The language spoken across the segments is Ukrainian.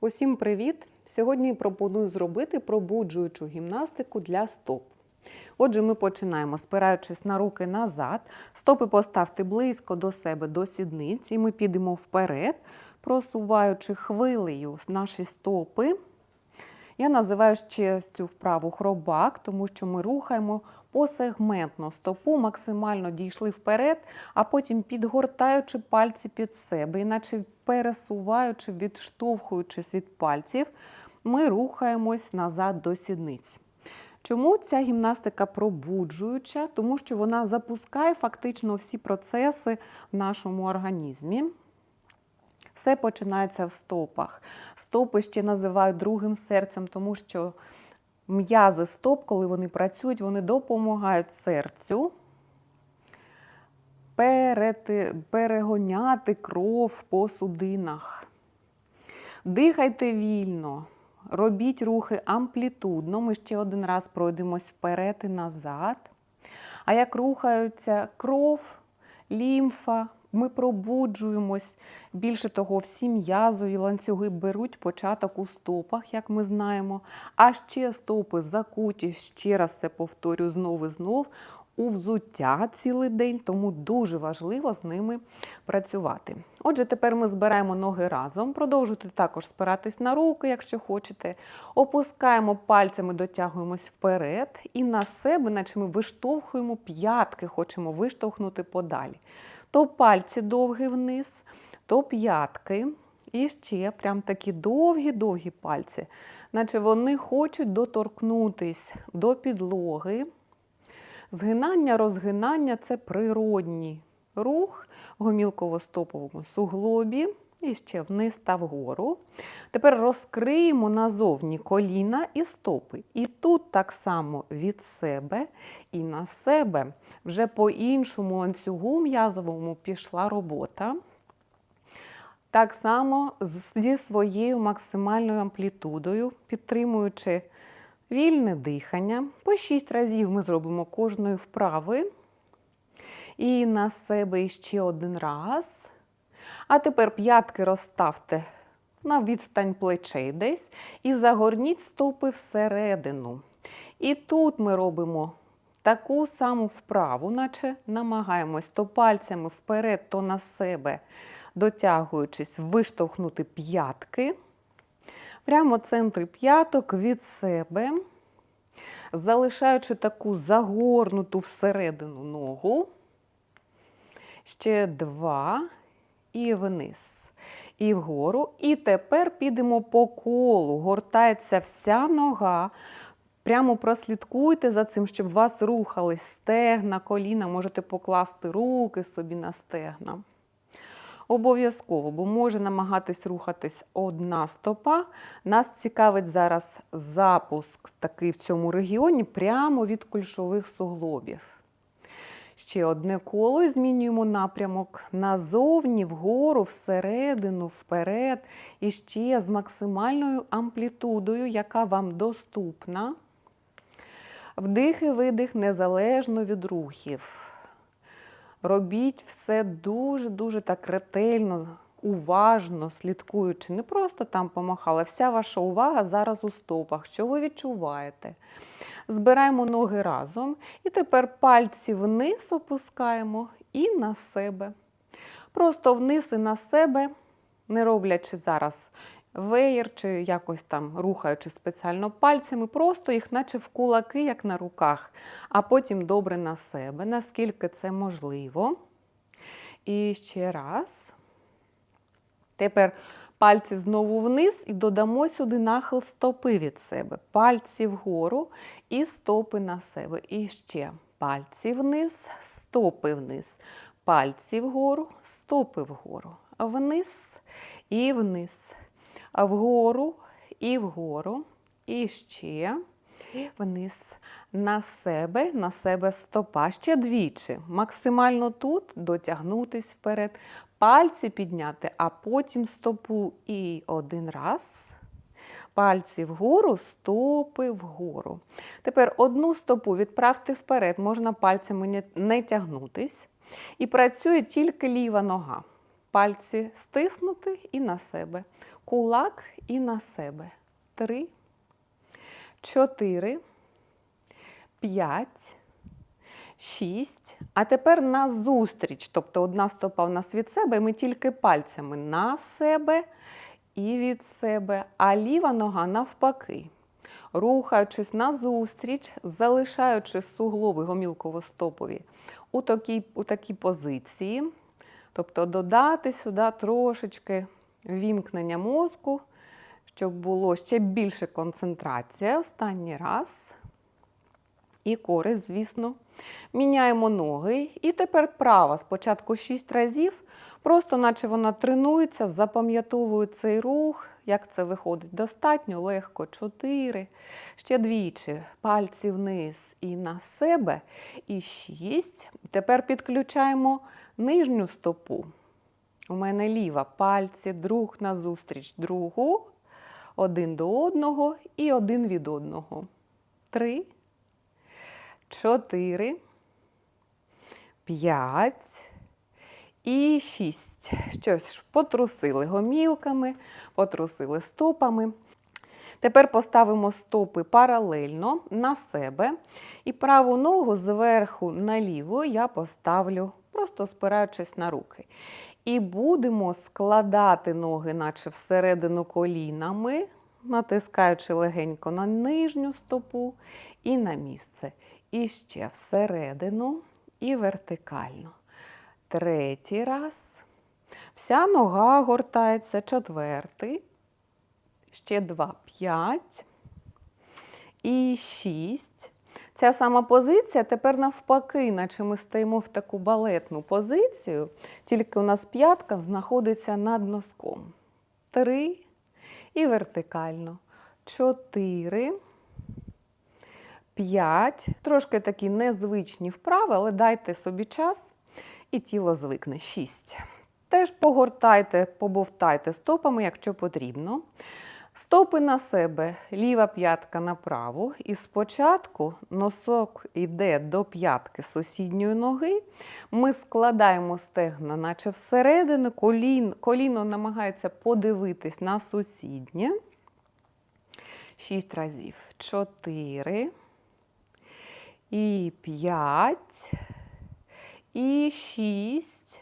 Усім привіт! Сьогодні пропоную зробити пробуджуючу гімнастику для стоп. Отже, ми починаємо, спираючись на руки назад. Стопи поставте близько до себе, до сідниць, і ми підемо вперед, просуваючи хвилею наші стопи. Я називаю ще цю вправу хробак, тому що ми рухаємо посегментно стопу, максимально дійшли вперед, а потім підгортаючи пальці під себе, іначе пересуваючи, відштовхуючись від пальців, ми рухаємось назад до сідниць. Чому ця гімнастика пробуджуюча? Тому що вона запускає фактично всі процеси в нашому організмі. Все починається в стопах. Стопи ще називають другим серцем, тому що м'язи стоп, коли вони працюють, вони допомагають серцю перегоняти кров по судинах. Дихайте вільно, робіть рухи амплітудно. Ми ще один раз пройдемось вперед і назад. А як рухаються кров, лімфа, ми пробуджуємось. Більше того, всі м'язові ланцюги беруть початок у стопах, як ми знаємо. А ще стопи закуті, ще раз це повторю знову і знов, у взуття цілий день, тому дуже важливо з ними працювати. Отже, тепер ми збираємо ноги разом. Продовжуйте також спиратись на руки, якщо хочете. Опускаємо пальцями, дотягуємось вперед і на себе, наче ми виштовхуємо п'ятки, хочемо виштовхнути подалі. То пальці довгі вниз, то п'ятки. І ще прям такі довгі-довгі пальці, наче вони хочуть доторкнутись до підлоги. Згинання, розгинання це природній рух в гомілково-стоповому суглобі. І ще вниз та вгору. Тепер розкриємо назовні коліна і стопи. І тут так само від себе і на себе вже по іншому ланцюгу м'язовому пішла робота. Так само зі своєю максимальною амплітудою, підтримуючи вільне дихання. По 6 разів ми зробимо кожної вправи. І на себе ще один раз. А тепер п'ятки розставте на відстань плечей десь і загорніть стопи всередину. І тут ми робимо таку саму вправу, наче намагаємось то пальцями вперед, то на себе, дотягуючись, виштовхнути п'ятки. Прямо центри п'яток від себе, залишаючи таку загорнуту всередину ногу. Ще два і вниз. І вгору. І тепер підемо по колу. Гортається вся нога. Прямо прослідкуйте за цим, щоб у вас рухались стегна, коліна, можете покласти руки собі на стегна. Обов'язково, бо може намагатись рухатись одна стопа. Нас цікавить зараз запуск такий в цьому регіоні прямо від кульшових суглобів. Ще одне коло і змінюємо напрямок назовні, вгору, всередину, вперед. І ще з максимальною амплітудою, яка вам доступна. Вдих і видих незалежно від рухів. Робіть все дуже-дуже так ретельно, уважно, слідкуючи. Не просто там помахали. Вся ваша увага зараз у стопах. Що ви відчуваєте? Збираємо ноги разом. І тепер пальці вниз опускаємо і на себе. Просто вниз і на себе, не роблячи зараз веєр чи якось там рухаючи спеціально пальцями, просто їх, наче в кулаки, як на руках, а потім добре на себе, наскільки це можливо. І ще раз. Тепер пальці знову вниз і додамо сюди нахил стопи від себе. Пальці вгору і стопи на себе. І ще пальці вниз, стопи вниз. Пальці вгору, стопи вгору. Вниз і вниз. Вгору і вгору. І ще вниз. На себе, на себе стопа. Ще двічі. Максимально тут дотягнутись вперед. Пальці підняти, а потім стопу. І один раз. Пальці вгору, стопи вгору. Тепер одну стопу відправте вперед, можна пальцями не, тягнутись. І працює тільки ліва нога. Пальці стиснути і на себе. Кулак і на себе. Три, чотири, п'ять, шість. А тепер назустріч. Тобто одна стопа в нас від себе, і ми тільки пальцями на себе і від себе, а ліва нога навпаки. Рухаючись назустріч, залишаючи суглоби гомілково-стопові у такій, у такій позиції. Тобто додати сюди трошечки вімкнення мозку, щоб було ще більше концентрація. Останній раз. І користь, звісно. Міняємо ноги. І тепер права. Спочатку 6 разів, просто наче вона тренується, запам'ятовує цей рух. Як це виходить? Достатньо легко. 4. Ще двічі. Пальці вниз і на себе. І 6. Тепер підключаємо нижню стопу. У мене ліва. Пальці друг назустріч другу. Один до одного і один від одного. Три чотири, п'ять і шість. Щось потрусили гомілками, потрусили стопами. Тепер поставимо стопи паралельно на себе. І праву ногу зверху на ліву я поставлю, просто спираючись на руки. І будемо складати ноги, наче всередину колінами, натискаючи легенько на нижню стопу і на місце. І ще всередину і вертикально. Третій раз. Вся нога гортається. Четвертий. Ще два, п'ять. І шість. Ця сама позиція тепер навпаки, наче ми стоїмо в таку балетну позицію, тільки у нас п'ятка знаходиться над носком. Три. І вертикально. Чотири. 5. Трошки такі незвичні вправи, але дайте собі час і тіло звикне. 6. Теж погортайте, побовтайте стопами, якщо потрібно. Стопи на себе, ліва п'ятка направо. І спочатку носок йде до п'ятки сусідньої ноги. Ми складаємо стегна, наче всередину, колін, коліно намагається подивитись на сусіднє. Шість разів. Чотири. І 5, і 6.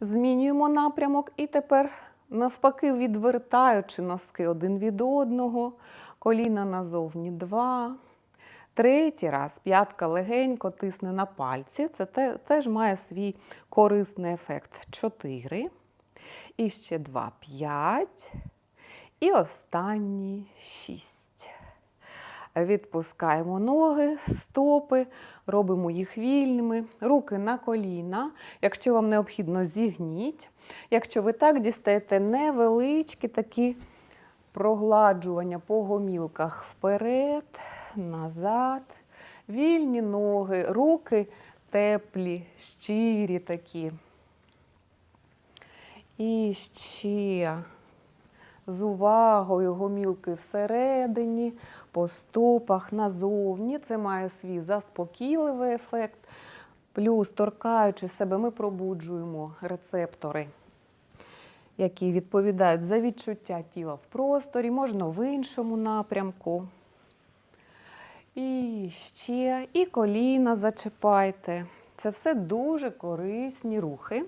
Змінюємо напрямок. І тепер, навпаки, відвертаючи носки один від одного, коліна назовні 2. Третій раз п'ятка легенько тисне на пальці. Це те- теж має свій корисний ефект. 4. І ще 2, 5. І останній 6. Відпускаємо ноги, стопи, робимо їх вільними, руки на коліна. Якщо вам необхідно, зігніть. Якщо ви так дістаєте невеличкі такі прогладжування по гомілках вперед, назад, вільні ноги, руки теплі, щирі такі. І ще з увагою гомілки всередині, по стопах, назовні. Це має свій заспокійливий ефект. Плюс, торкаючи себе, ми пробуджуємо рецептори, які відповідають за відчуття тіла в просторі, можна в іншому напрямку. І ще, і коліна зачіпайте. Це все дуже корисні рухи.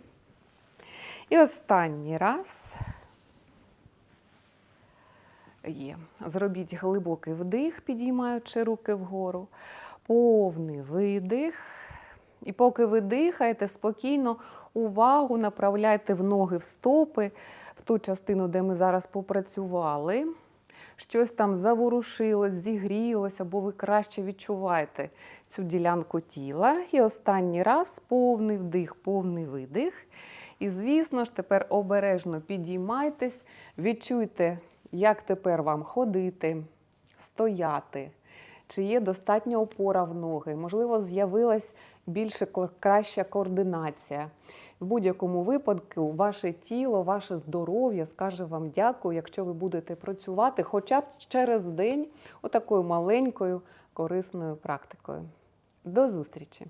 І останній раз є. Зробіть глибокий вдих, підіймаючи руки вгору, повний видих. І поки ви дихаєте, спокійно увагу направляйте в ноги, в стопи, в ту частину, де ми зараз попрацювали. Щось там заворушилось, зігрілось, або ви краще відчуваєте цю ділянку тіла. І останній раз повний вдих, повний видих. І, звісно ж, тепер обережно підіймайтесь, відчуйте, як тепер вам ходити, стояти, чи є достатня опора в ноги, можливо, з'явилась більше краща координація. В будь-якому випадку ваше тіло, ваше здоров'я скаже вам дякую, якщо ви будете працювати хоча б через день отакою маленькою корисною практикою. До зустрічі!